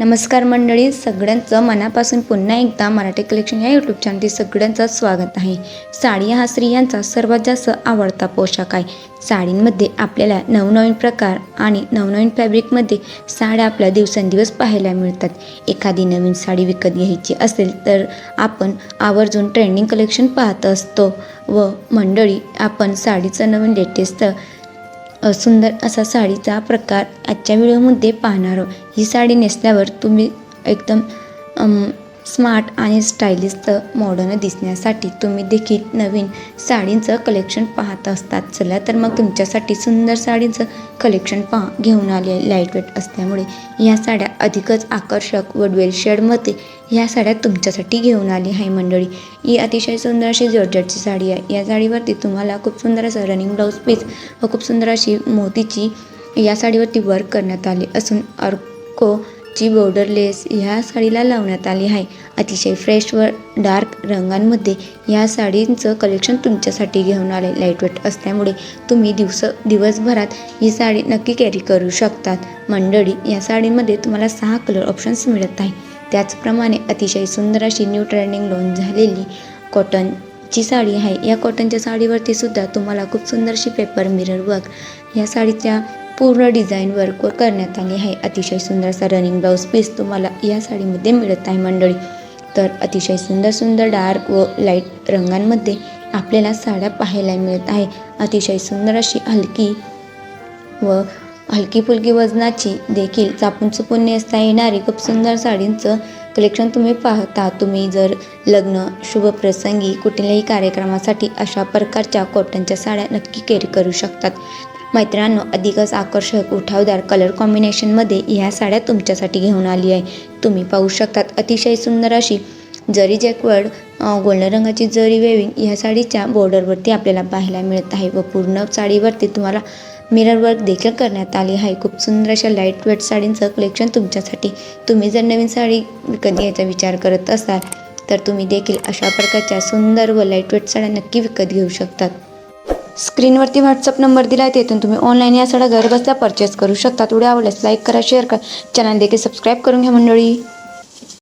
नमस्कार मंडळी सगळ्यांचं मनापासून पुन्हा एकदा मराठी कलेक्शन या यूट्यूब चॅनलची सगळ्यांचं स्वागत आहे. साडी हा स्त्रियांचा सर्वात जास्त आवडता पोशाख आहे. साडींमध्ये आपल्याला नवनवीन प्रकार आणि नवनवीन फॅब्रिकमध्ये साड्या आपल्या दिवसेंदिवस पाहायला मिळतात. एखादी नवीन साडी विकत घ्यायची असेल तर आपण आवर्जून ट्रेंडिंग कलेक्शन पाहत असतो. व मंडळी आपण साडीचं नवीन लेटेस्ट सुंदर असा साडीचा प्रकार आजच्या व्हिडिओमध्ये पाहणार आहोत. ही साडी नेसल्यावर तुम्ही एकदम स्मार्ट आणि स्टायलिस्ट मॉडर्न दिसण्यासाठी तुम्ही देखील नवीन साडींचं कलेक्शन पाहत असतात. चला तर मग तुमच्यासाठी सुंदर साडींचं कलेक्शन पहा. घेऊन आले लाइट वेट असल्यामुळे या साड्या अधिकच आकर्षक व शेडमध्ये ह्या साड्या तुमच्यासाठी घेऊन आली आहे मंडळी. ही अतिशय सुंदर अशी जॉर्जटची साडी आहे. या साडीवरती तुम्हाला खूप सुंदर असं रनिंग ब्लाऊज पीस व खूप सुंदर अशी मोतीची या साडीवरती वर्क करण्यात आले असून अर्को जी बॉर्डर लेस ह्या साडीला लावण्यात आली आहे. अतिशय फ्रेश व डार्क रंगांमध्ये या साडींचं कलेक्शन तुमच्यासाठी घेऊन आले. लाईटवेट असल्यामुळे तुम्ही दिवस दिवसभरात ही साडी नक्की कॅरी करू शकतात. मंडळी या साडीमध्ये तुम्हाला सहा कलर ऑप्शन्स मिळत आहे त्याचप्रमाणे अतिशय सुंदर अशी न्यू ट्रेंडिंग लॉन्च झालेली कॉटनची साडी आहे. या कॉटनच्या साडीवरती सुद्धा तुम्हाला खूप सुंदरशी पेपर मिरर वर्क या साडीच्या पूर्ण डिझाईन वर्क करण्यात आली आहे. अतिशय सुंदर असा रनिंग ब्लाऊज पीस तुम्हाला या साडीमध्ये मिळत आहे मंडळी. तर अतिशय सुंदर सुंदर डार्क व लाइट रंगांमध्ये आपल्याला साड्या पाहायला मिळत आहे. अतिशय सुंदर अशी हलकी व हलकी फुलकी वजनाची देखील चापून चुपून नेसता येणारी खूप सुंदर साडींचं कलेक्शन तुम्ही पाहता. तुम्ही जर लग्न शुभप्रसंगी कुठल्याही कार्यक्रमासाठी अशा प्रकारच्या कॉटनच्या साड्या नक्की कॅरी करू शकतात. मैत्रांनो अधिकच आकर्षक उठावदार कलर कॉम्बिनेशनमध्ये ह्या साड्या तुमच्यासाठी घेऊन आली आहे. तुम्ही पाहू शकतात अतिशय सुंदर अशी जरी जॅकवर्ड गोल्डन रंगाची जरी वेविंग ह्या साडीच्या बॉर्डरवरती आपल्याला पाहायला मिळत आहे व पूर्ण साडीवरती तुम्हाला मिरर वर्क देखील करण्यात आली आहे. खूप सुंदर अशा लाइट वेट साडींचं कलेक्शन तुमच्यासाठी. तुम्ही जर नवीन साडी विकत घ्यायचा विचार करत असाल तर तुम्ही देखील अशा प्रकारच्या सुंदर व लाइट वेट साड्या नक्की विकत घेऊ शकतात. स्क्रीनवरती व्हॉट्सअप नंबर दिला आहे तेथून तुम्ही ऑनलाईन या साड्या घरबसल्या परचेस करू शकता. व्हिडिओ आवडल्यास लाईक करा शेअर करा. चॅनल देखील सबस्क्राईब करून घ्या मंडळी.